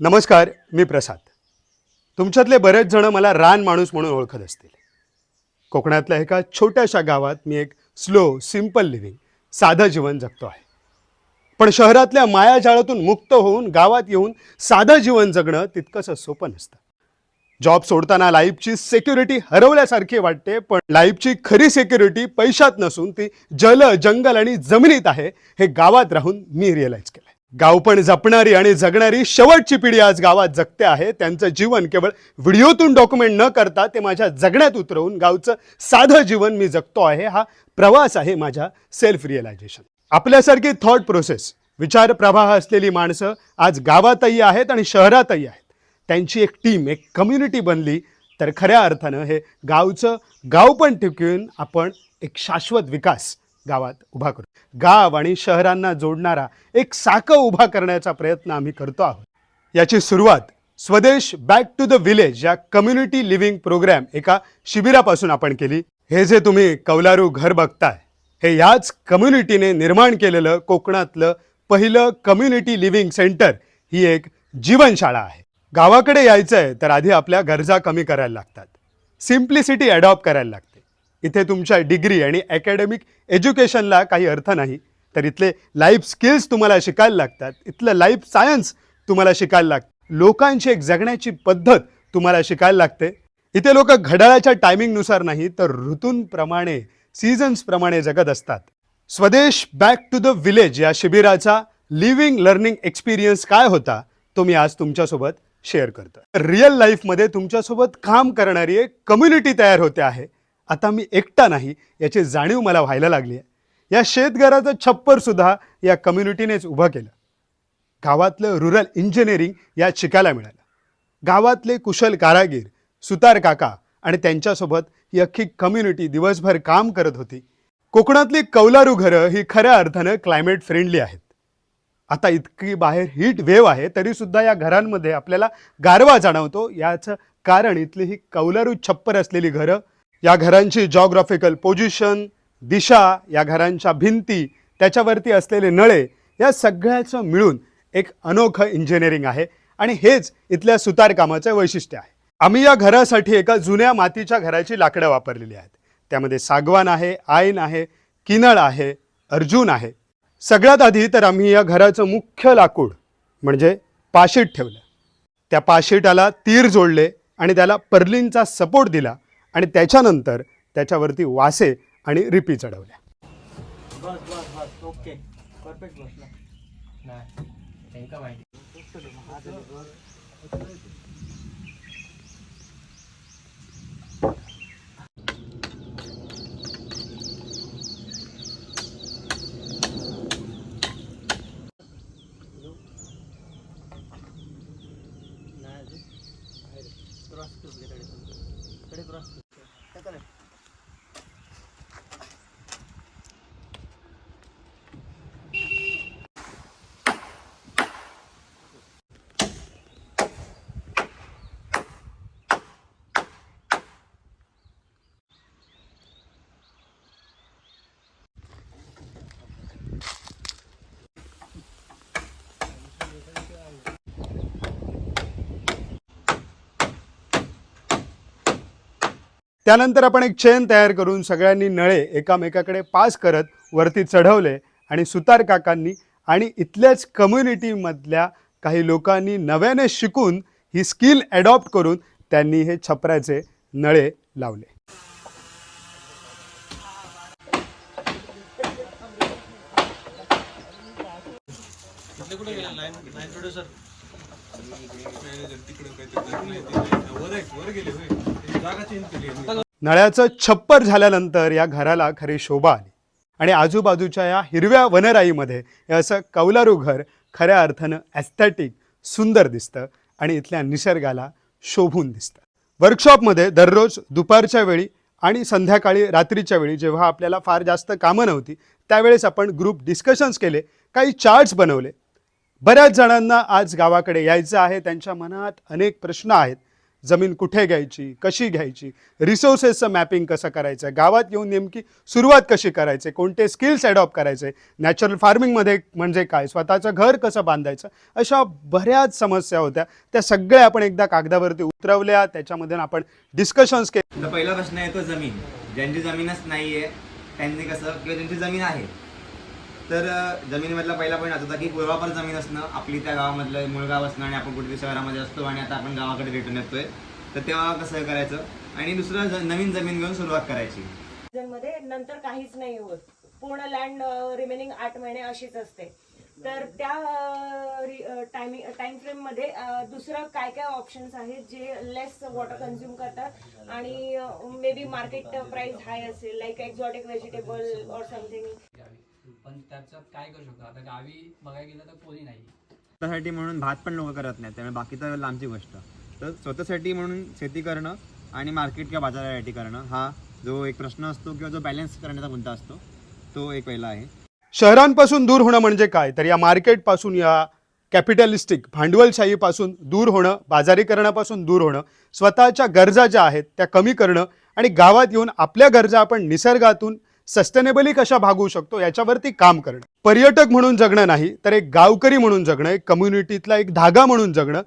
नमस्कार मी प्रसाद. तुमच्यातले बरेच जण मला रान माणूस म्हणून ओळखत असतील. कोकणातल्या एका छोट्याशा गावात मी एक स्लो सिंपल लिव्हिंग साधं जीवन जगतो आहे. पण शहरातल्या मायाजाळातून मुक्त होऊन गावात येऊन साधं जीवन जगणं तितकंसं सोपं नसतं. जॉब सोडताना लाईफची सेक्युरिटी हरवल्यासारखी वाटते पण लाईफची खरी सिक्युरिटी पैशात नसून ती जल जंगल आणि जमिनीत आहे हे गावात राहून मी रिअलाईज केलं गाव पण जपणारी आणि जगणारी शेवटची पिढी आज गावात जगते आहे. त्यांचं जीवन केवळ व्हिडिओतून डॉक्युमेंट न करता ते माझ्या जगण्यात उतरवून गावचं साधं जीवन मी जगतो आहे. हा प्रवास आहे माझ्या सेल्फ रिअलायझेशन आपल्यासारखी थॉट प्रोसेस विचार प्रवाह असलेली माणसं आज गावातही आहेत आणि शहरातही आहेत. त्यांची एक टीम एक कम्युनिटी बनली तर खऱ्या अर्थानं हे गावचं गाव पण टिकवून आपण एक शाश्वत विकास गावात उभा करू. गाव आणि शहरांना जोडणारा एक साकं उभा करण्याचा प्रयत्न आम्ही करतो आहोत. याची सुरुवात Swadesh back to the village या कम्युनिटी लिव्हिंग प्रोग्रॅम एका शिबिरापासून आपण केली. हे जे तुम्ही कौलारू घर बघताय हे याच कम्युनिटीने निर्माण केलेलं कोकणातलं पहिलं कम्युनिटी लिव्हिंग सेंटर ही एक जीवनशाळा आहे. गावाकडे यायचं आहे तर आधी आपल्या गरजा कमी करायला लागतात. सिम्प्लिसिटी अडॉप्ट करायला लागतात. इथे तुमच्या डिग्री आणि अकॅडमिक एज्युकेशनला काही अर्थ नाही. तर इथले लाईफ स्किल्स तुम्हाला शिकायला लागतात. इथलं लाईफ सायन्स तुम्हाला शिकायला लागतं. लोकांची एक जगण्याची पद्धत तुम्हाला शिकायला लागते. इथे लोक घड्याळाच्या टायमिंगनुसार नाही तर ऋतूंप्रमाणे सीझन्सप्रमाणे जगत असतात. Swadesh back to the village या शिबिराचा लिव्हिंग लर्निंग एक्सपिरियन्स काय होता तो मी आज तुमच्यासोबत शेअर करतो रिअल लाईफमध्ये तुमच्यासोबत काम करणारी एक कम्युनिटी तयार होते आहे. आता मी एकटा नाही याची जाणीव मला व्हायला लागली आहे. या शेतघराचं छप्परसुद्धा या कम्युनिटीनेच उभं केलं. गावातलं रुरल इंजिनिअरिंग यात शिकायला मिळालं. गावातले कुशल कारागीर सुतार काका आणि त्यांच्यासोबत ही अख्खी कम्युनिटी दिवसभर काम करत होती. कोकणातली कौलारू घरं ही खऱ्या अर्थानं क्लायमेट फ्रेंडली आहेत. आता इतकी बाहेर हीट वेव आहे तरीसुद्धा या घरांमध्ये आपल्याला गारवा जाणवतो. याचं कारण इथली ही कौलारू छप्पर असलेली घरं या घरांची जॉग्राफिकल पोझिशन दिशा या घरांच्या भिंती त्याच्यावरती असलेले नळे या सगळ्याचं मिळून एक अनोखं इंजिनिअरिंग आहे. आणि हेच इथल्या सुतारकामाचं वैशिष्ट्य आहे. आम्ही या घरासाठी एका जुन्या मातीच्या घराची लाकडं वापरलेली आहेत. त्यामध्ये सागवान आहे आईन आहे किनळ आहे अर्जुन आहे. सगळ्यात आधी तर आम्ही या घराचं मुख्य लाकूड म्हणजे पाशीट ठेवलं. त्या पाशीटाला तीर जोडले आणि त्याला पर्लिनचा सपोर्ट दिला. आणि त्याच्यानंतर त्याच्यावरती वासे आणि रिपी चढवल्या. बस बस बस. ओके. परफेक्ट बसला. नाही. ಮಾಡಿದ್ರು त्यानंतर आपण एक चेन तयार करून सगळ्यांनी नळे एकामेकाकडे पास करत वरती चढवले आणि सुतार काकांनी आणि इथल्याच कम्युनिटीमधल्या काही लोकांनी नव्याने शिकून ही स्किल अडॉप्ट करून त्यांनी हे छपराचे नळे लावले नळ्याचं छप्पर झाल्यानंतर या घराला खरी शोभा आली. आणि आजूबाजूच्या या हिरव्या वनराईमध्ये हे असं कौलारू घर खऱ्या अर्थानं ॲस्थेटिक सुंदर दिसतं आणि इथल्या निसर्गाला शोभून दिसतं. वर्कशॉपमध्ये दररोज दुपारच्या वेळी आणि संध्याकाळी रात्रीच्या वेळी जेव्हा आपल्याला फार जास्त कामं नव्हती त्यावेळेस आपण ग्रुप डिस्कशन्स केले काही चार्ट्स बनवले. बऱ्याच जणांना आज गावाकडे यायचं आहे त्यांच्या मनात अनेक प्रश्न आहेत. जमीन कुठे घ्यायची कशी घ्यायची रिसोर्सेसचं मॅपिंग कसं करायचं गावात येऊन नेमकी सुरुवात कशी करायचे कोणते स्किल्स ॲडॉप्ट करायचे नॅचरल फार्मिंगमध्ये म्हणजे काय स्वतःचं घर कसं बांधायचं अशा बऱ्याच समस्या होत्या. त्या सगळ्या आपण एकदा कागदावरती उतरवल्या त्याच्यामध्ये आपण डिस्कशन्स केले पहिला प्रश्न येतो जमीन. ज्यांची जमीनच नाही आहे त्यांनी कसं किंवा ज्यांची जमीन आहे तर जमिनीमधला पहिला पॉईंट असा होता की पूर्वापर जमीन असणं आपली त्या गावामधलं मूळ गाव असणं आणि आपण कुठेतरी शहरामध्ये असतो आणि आता आपण गावाकडे रिटर्न येतोय. तर तेव्हा कसं करायचं? आणि दुसरं नवीन जमीन घेऊन सुरुवात करायची. मध्ये नंतर काहीच नाही होत. पूर्ण लँड रिमेनिंग आठ महिने अशीच असते. तर त्या टायमिंग टाइम फ्रेममध्ये दुसरं काय काय ऑप्शन्स आहेत जे लेस वॉटर कन्झ्युम करतात आणि मे बी मार्केट प्राइस हाय असेल like exotic vegetable or something पण त्याच्यात काय करू शकतो? आता गावी बघायला गेलं तर कोणी नाही. स्वतःसाठी म्हणून भात पण लोक करत नाही त्यामुळे बाकी तर लांबची गोष्ट. तर स्वतःसाठी म्हणून शेती करणं आणि मार्केट किंवा बाजारासाठी करणं हा जो एक प्रश्न असतो किंवा जो बॅलन्स करण्याचा मुद्दा असतो तो एक पहिला आहे. शहरांपासून दूर होणं म्हणजे काय? तर या मार्केटपासून या कॅपिटलिस्टिक भांडवलशाहीपासून दूर होणं बाजारीकरणापासून दूर होणं स्वतःच्या गरजा ज्या आहेत त्या कमी करणं आणि गावात येऊन आपल्या गरजा आपण निसर्गातून सस्टेनेबली कशा भागवू शकतो याच्यावरती काम करणं. पर्यटक म्हणून जगणं नाही तर एक गावकरी म्हणून जगणं एक कम्युनिटीतला एक धागा म्हणून जगणं.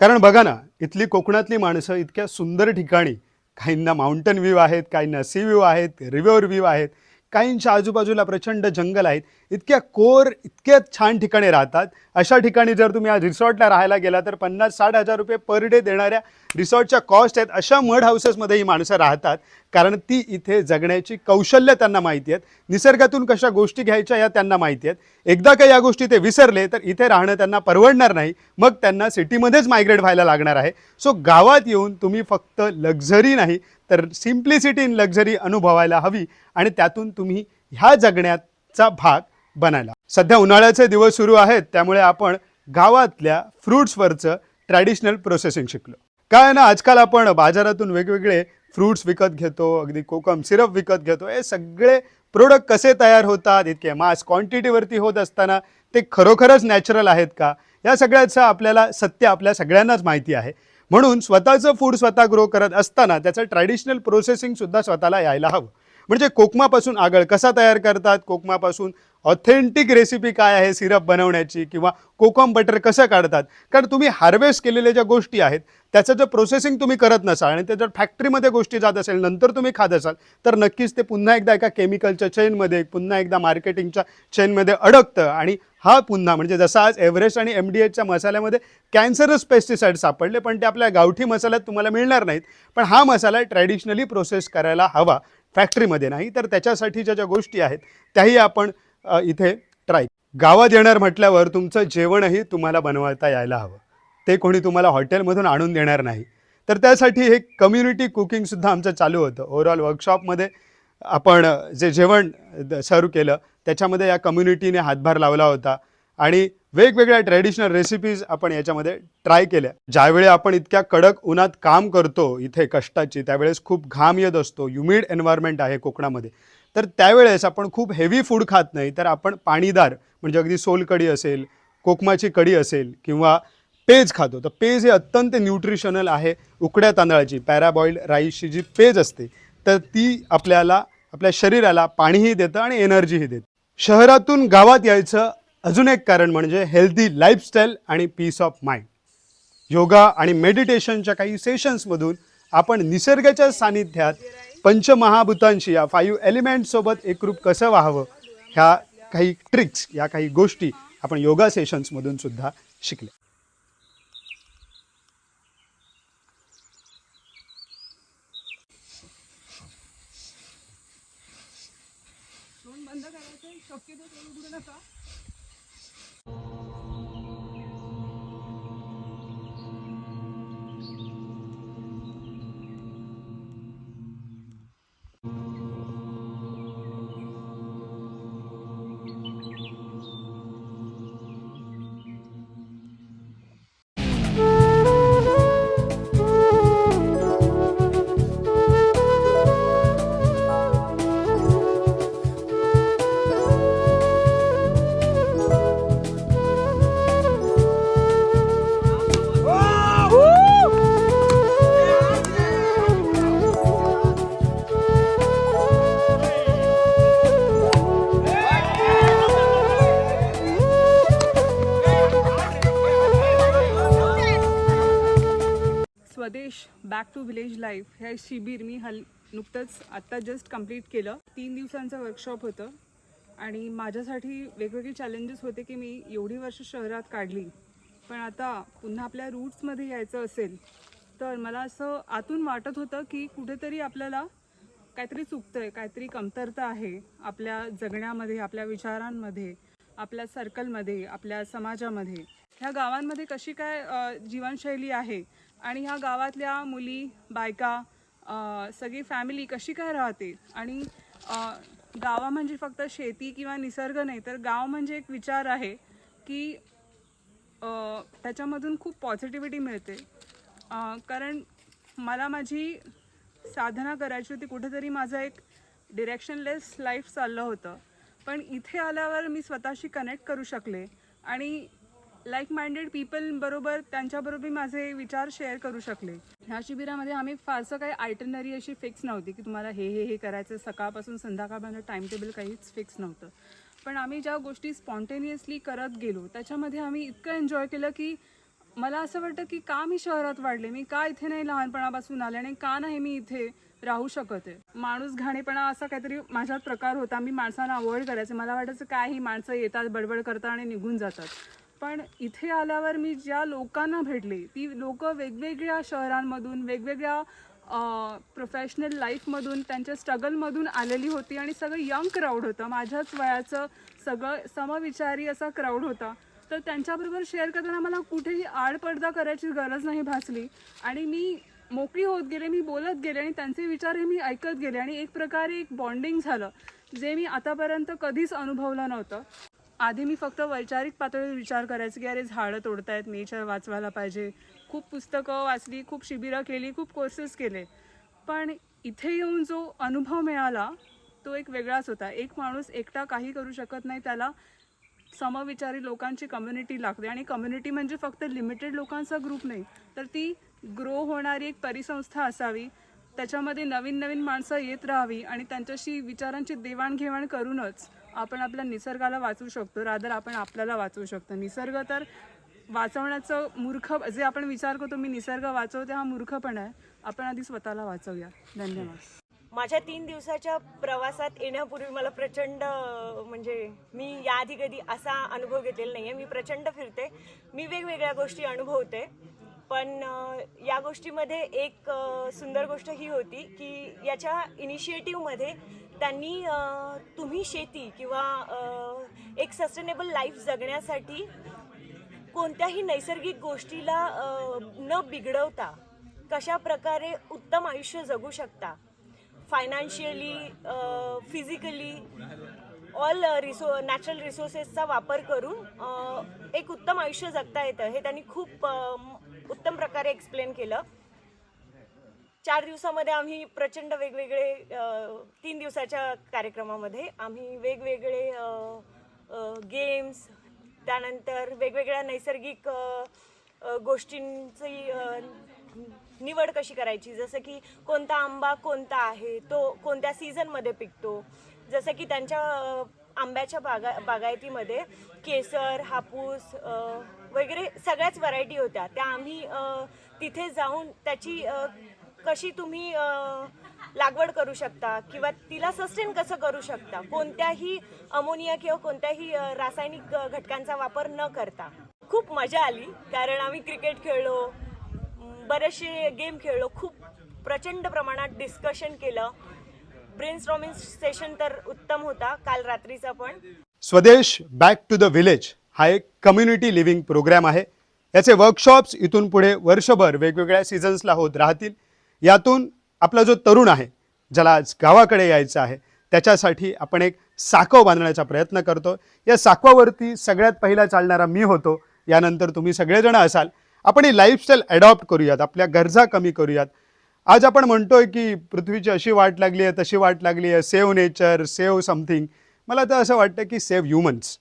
कारण बघा ना इथली कोकणातली माणसं इतक्या सुंदर ठिकाणी काहींना माउंटन व्ह्यू आहेत काहींना सी व्ह्यू आहेत रिव्हर व्ह्यू आहेत. काहींच्या आजूबाजूला प्रचंड जंगल आहेत. इतक्या कोर इतक्या छान ठिकाणी राहतात. अशा ठिकाणी जर तुम्ही आज रिसॉर्टला राहायला गेला तर पन्नास साठ हजार रुपये पर डे देणाऱ्या रिसॉर्टच्या कॉस्ट आहेत. अशा मड हाऊसेसमध्ये ही माणसं राहतात. कारण ती इथे जगण्याची कौशल्य त्यांना माहिती आहेत. निसर्गातून कशा गोष्टी घ्यायच्या या त्यांना माहिती आहेत. एकदा का या गोष्टी ते विसरले तर इथे राहणं त्यांना परवडणार नाही. मग त्यांना सिटीमध्येच मायग्रेट व्हायला लागणार आहे. सो गावात येऊन तुम्ही फक्त लक्झरी नाही तर सिम्प्लिसिटी इन लक्झरी अनुभवायला हवी आणि त्यातून तुम्ही ह्या जगण्याचा भाग बनायला. सध्या उन्हाळ्याचे दिवस सुरू आहेत त्यामुळे आपण गावातल्या फ्रुट्सवरचं ट्रॅडिशनल प्रोसेसिंग शिकलो. काय ना आजकाल आपण बाजारातून वेगवेगळे फ्रुट्स विकत घेतो अगदी कोकम सिरप विकत घेतो हे सगळे प्रोडक्ट कसे तयार होतात इतके मास क्वांटिटीवरती होत असताना ते खरोखरच नॅचरल आहेत का? या सगळ्याचं आपल्याला सत्य आपल्या सगळ्यांनाच माहिती आहे. म्हणून स्वतःचं फूड स्वतः ग्रो करत असताना त्याचं ट्रॅडिशनल प्रोसेसिंग सुद्धा स्वतःला यायला हवं. म्हणजे कोकमापासून आगळ कसा तयार करतात? कोकमापासून ऑथेंटिक रेसिपी काय आहे सिरप बनवण्याची किंवा कोकम बटर कसं काढतात? कारण तुम्ही हार्वेस्ट केलेल्या ज्या गोष्टी आहेत त्याचं जर प्रोसेसिंग तुम्ही करत नसाल आणि ते जर फॅक्टरीमध्ये गोष्टी जात असेल नंतर तुम्ही खात असाल तर नक्कीच ते पुन्हा एकदा एका केमिकलच्या चेनमध्ये पुन्हा एकदा मार्केटिंगच्या चेनमध्ये अडकतं आणि हा पुन्हा म्हणजे जसा आज एव्हरेस्ट आणि एम डी एचच्या मसाल्यामध्ये कॅन्सरस पेस्टिसाईड सापडले पण ते आपल्या गावठी मसाल्यात तुम्हाला मिळणार नाहीत. पण हा मसाला ट्रॅडिशनली प्रोसेस करायला हवा. फॅक्टरीमध्ये नाही तर त्याच्यासाठीच्या ज्या गोष्टी आहेत त्याही आपण इथे ट्राय गावात येणार म्हटल्यावर तुमचं जेवणही तुम्हाला बनवता यायला हवं. ते कोणी तुम्हाला हॉटेलमधून आणून देणार नाही. तर त्यासाठी हे कम्युनिटी कुकिंगसुद्धा आमचं चालू होतं. ओव्हरऑल वर्कशॉपमध्ये आपण जे जेवण सर्व केलं त्याच्यामध्ये या कम्युनिटीने हातभार लावला होता. आणि वेगवेगळ्या ट्रॅडिशनल रेसिपीज आपण याच्यामध्ये ट्राय केल्या. ज्यावेळी आपण इतक्या कडक उन्हात काम करतो इथे कष्टाची त्यावेळेस खूप घाम येत असतो ह्युमिड एन्व्हायरमेंट आहे कोकणामध्ये. तर त्यावेळेस आपण खूप हेवी फूड खात नाही तर आपण पाणीदार म्हणजे अगदी सोलकढी असेल कोकमाची कढी असेल किंवा पेज खातो. तर पेज हे अत्यंत न्यूट्रिशनल आहे उकड्या तांदळाची पॅराबॉइल्ड राईसची जी पेज असते तर ती आपल्याला आपल्या शरीराला पाणीही देतं आणि एनर्जीही देतं. शहरातून गावात यायचं अजून एक कारण म्हणजे हेल्दी लाईफस्टाईल आणि पीस ऑफ माइंड योगा आणि मेडिटेशनच्या काही सेशन्समधून आपण निसर्गाच्या सानिध्यात पंचमहाभूतांशी या फाईव्ह एलिमेंटसोबत एकरूप कसं व्हावं ह्या काही ट्रिक्स या काही गोष्टी आपण योगा सेशन्समधून सुद्धा शिकल्या बॅक टू विलेज लाईफ हे शिबिर मी हल नुकतंच आत्ता जस्ट कंप्लीट केलं. तीन दिवसांचं वर्कशॉप होतं. आणि माझ्यासाठी वेगवेगळे चॅलेंजेस होते की मी एवढी वर्ष शहरात काढली. पण आता पुन्हा आपल्या रूट्समध्ये यायचं असेल तर मला असं आतून वाटत होतं की कुठेतरी आपल्याला काहीतरी चुकतं आहे काहीतरी कमतरता आहे आपल्या जगण्यामध्ये आपल्या विचारांमध्ये आपल्या सर्कलमध्ये आपल्या समाजामध्ये. ह्या गावांमध्ये कशी काय जीवनशैली आहे? आणि ह्या गावातल्या मुली बायका सगळी फॅमिली कशी काय राहते? आणि गावा म्हणजे फक्त शेती किंवा निसर्ग नाही तर गाव म्हणजे एक विचार आहे की त्याच्यामधून खूप पॉझिटिव्हिटी मिळते. कारण मला माझी साधना करायची होती कुठेतरी माझं एक डिरेक्शनलेस लाईफ चाललं होतं. पण इथे आल्यावर मी स्वतःशी कनेक्ट करू शकले. आणि लाईक माइंडेड पीपल बरोबर त्यांच्याबरोबर माझे विचार शेअर करू शकले. ह्या शिबिरामध्ये आम्ही फारसं काही आयटनरी अशी फिक्स नव्हती की तुम्हाला हे हे हे करायचं सकाळपासून संध्याकाळपर्यंत टाइम टेबल काहीच फिक्स नव्हतं. पण आम्ही ज्या गोष्टी स्पॉन्टेनियसली करत गेलो त्याच्यामध्ये आम्ही इतकं एन्जॉय केलं की मला असं वाटतं की का मी शहरात वाढले? मी का इथे नाही लहानपणापासून आले आणि का नाही मी इथे राहू शकत आहे? माणूस घाणेपणा असा काहीतरी माझ्यात प्रकार होता. मी माणसांना अवॉइड करायचं. मला वाटायचं काय ही माणसं येतात बडबड करतात आणि निघून जातात. पण इथे आल्यावर मी ज्या लोकांना भेटले ती लोक वेगवेगळ्या शहरांमधून वेगवेगळ्या प्रोफेशनल लाईफमधून त्यांच्या स्ट्रगलमधून आलेली होती आणि सगळं यंग क्राऊड होतं. माझ्याच वयाचं सगळं समविचारी असा क्राऊड होता. तर त्यांच्याबरोबर शेअर करताना मला कुठेही आडपडदा करायची गरज नाही भासली. आणि मी मोकळी होत गेले मी बोलत गेले आणि त्यांचे विचार हे मी ऐकत गेले. आणि एक प्रकारे एक बॉन्डिंग झालं जे मी आतापर्यंत कधीच अनुभवलं नव्हतं. आधी मी फक्त वैचारिक पातळीवर विचार करायचं की अरे झाडं तोडतायत नेचर वाचवायला पाहिजे. खूप पुस्तकं वाचली खूप शिबिरं केली खूप कोर्सेस केले. पण इथे येऊन जो अनुभव मिळाला तो एक वेगळाच होता. एक माणूस एकटा काही करू शकत नाही त्याला समविचारी लोकांची कम्युनिटी लागते. आणि कम्युनिटी म्हणजे फक्त लिमिटेड लोकांचा ग्रुप नाही तर ती ग्रो होणारी एक परिसंस्था असावी. त्याच्यामध्ये नवीन नवीन माणसं येत राहावी आणि त्यांच्याशी विचारांची देवाणघेवाण करूनच आपण आपल्या निसर्गाला वाचवू शकतो रादर आपण आपल्याला वाचवू शकतो. निसर्ग तर वाचवण्याचं मूर्ख जे आपण विचार करतो मी निसर्ग वाचवते हा मूर्खपणा आहे. आपण आधी स्वतःला वाचवूया. धन्यवाद. माझ्या तीन दिवसाच्या प्रवासात येण्यापूर्वी मला प्रचंड म्हणजे मी याआधी कधी असा अनुभव घेतलेला नाही आहे मी प्रचंड फिरते. मी वेगवेगळ्या गोष्टी अनुभवते. पण या गोष्टीमध्ये एक सुंदर गोष्ट ही होती की याच्या इनिशिएटिव्हमध्ये त्यांनी तुम्ही शेती किंवा एक सस्टेनेबल लाईफ जगण्यासाठी कोणत्याही नैसर्गिक गोष्टीला न बिघडवता कशा प्रकारे उत्तम आयुष्य जगू शकता? फायनान्शियली फिजिकली ऑल रिसो नॅचरल रिसोर्सेसचा वापर करून एक उत्तम आयुष्य जगता येतं. हे त्यांनी खूप उत्तम प्रकारे एक्सप्लेन केलं. चार दिवसामध्ये आम्ही प्रचंड वेगवेगळे तीन दिवसाच्या कार्यक्रमामध्ये आम्ही वेगवेगळे गेम्स त्यानंतर वेगवेगळ्या नैसर्गिक गोष्टींची निवड कशी करायची? जसं की कोणता आंबा कोणता आहे तो कोणत्या सीझनमध्ये पिकतो? जसं की त्यांच्या आंब्याच्या बागा बागायतीमध्ये केसर हापूस वगैरे सगळ्याच व्हरायटी होत्या. त्या आम्ही तिथे जाऊन त्याची कशी तुम्ही लागवड करू शकता किंवा तिला सस्टेन कसं करू शकता? कोणत्याही अमोनिया किंवा कोणत्याही रासायनिक घटकांचा वापर न करता. खूप मजा आली कारण आम्ही क्रिकेट खेळलो बरेचसे गेम खेळलो खूप प्रचंड प्रमाणात डिस्कशन केलं. ब्रेन स्ट्रॉमिंग सेशन तर उत्तम होता काल रात्रीचा पण. Swadesh back to the village हा एक कम्युनिटी लिव्हिंग प्रोग्राम आहे. याचे वर्कशॉप्स इथून पुढे वर्षभर वेगवेगळ्या सीझन्सला होत राहतील. यातून आपला जो तरुण आहे ज्याला आज गावाकडे यायचं आहे त्याच्यासाठी आपण एक साकव बांधण्याचा प्रयत्न करतो. या साकवावरती सगळ्यात पहिला चालणारा मी होतो. यानंतर तुम्ही सगळेजण असाल. आपण ही लाईफस्टाईल अडॉप्ट करूयात. आपल्या गरजा कमी करूयात. आज आपण म्हणतोय की पृथ्वीची अशी वाट लागली आहे तशी वाट लागली आहे. सेव्ह नेचर सेव्ह समथिंग मला तर असं वाटतं की सेव्ह ह्युमन्स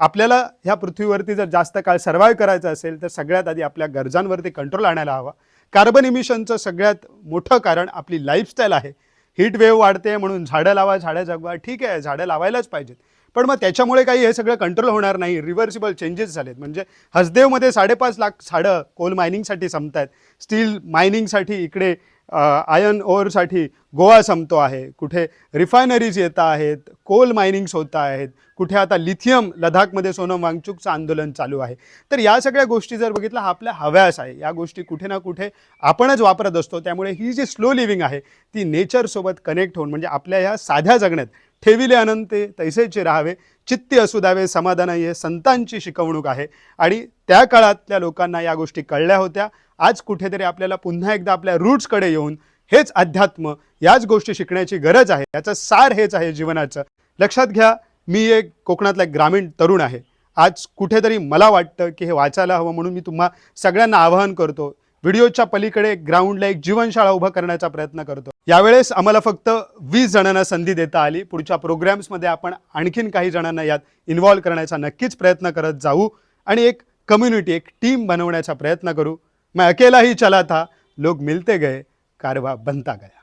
आपल्याला ह्या पृथ्वीवरती जर जास्त काळ सर्वाईव्ह करायचं असेल तर सगळ्यात आधी आपल्या गरजांवरती कंट्रोल आणायला हवा. कार्बन इमिशनचं सगळ्यात मोठं कारण आपली लाईफस्टाईल आहे. हीट वेव्ह वाढते म्हणून झाडं लावा झाडं जगवा. ठीक आहे झाडं लावायलाच पाहिजेत. पण मग त्याच्यामुळे काही हे सगळं कंट्रोल होणार नाही. रिव्हर्सिबल चेंजेस झालेत. म्हणजे हसदेवमध्ये साडेपाच लाख झाडं कोल मायनिंगसाठी संपत आहेत स्टील मायनिंगसाठी इकडे आयर्न ओरसाठी गोवा संपतो आहे. कुठे रिफायनरीज येत आहेत कोल मायनिंग्स होत आहेत कुठे आता लिथियम लडाखमध्ये सोनम वांगचूकचं आंदोलन चालू आहे. तर या सगळ्या गोष्टी जर बघितलं हा आपल्या हव्यास आहे. या गोष्टी कुठे ना कुठे आपणच वापरत असतो. त्यामुळे ही जी स्लो लिव्हिंग आहे ती नेचरसोबत कनेक्ट होऊन म्हणजे आपल्या ह्या साध्या जगण्यात ठेविले अनंते तैसेचे राहावे चित्ती असू द्यावे समाधान आहे संतांची शिकवणूक आहे. आणि त्या काळातल्या लोकांना या गोष्टी कळल्या होत्या. आज कुठेतरी आपल्याला पुन्हा एकदा आपल्या रूट्सकडे येऊन हेच अध्यात्म याच गोष्टी शिकण्याची गरज आहे. याचं सार हेच आहे जीवनाचं. लक्षात घ्या मी एक कोकणातला एक ग्रामीण तरुण आहे. आज कुठेतरी मला वाटतं की हे वाचायला हवं म्हणून मी तुम्हा सगळ्यांना आवाहन करतो. व्हिडिओच्या पलीकडे ग्राउंडला एक जीवनशाळा उभा करण्याचा प्रयत्न करतो. यावेळेस आम्हाला फक्त वीस जणांना संधी देता आली. पुढच्या प्रोग्राम्समध्ये आपण आणखीन काही जणांना यात इन्व्हॉल्व्ह करण्याचा नक्कीच प्रयत्न करत जाऊ आणि एक कम्युनिटी एक टीम बनवण्याचा प्रयत्न करू. मैं अकेला ही चला था. लोग मिलते गए. कारवा बनता गया.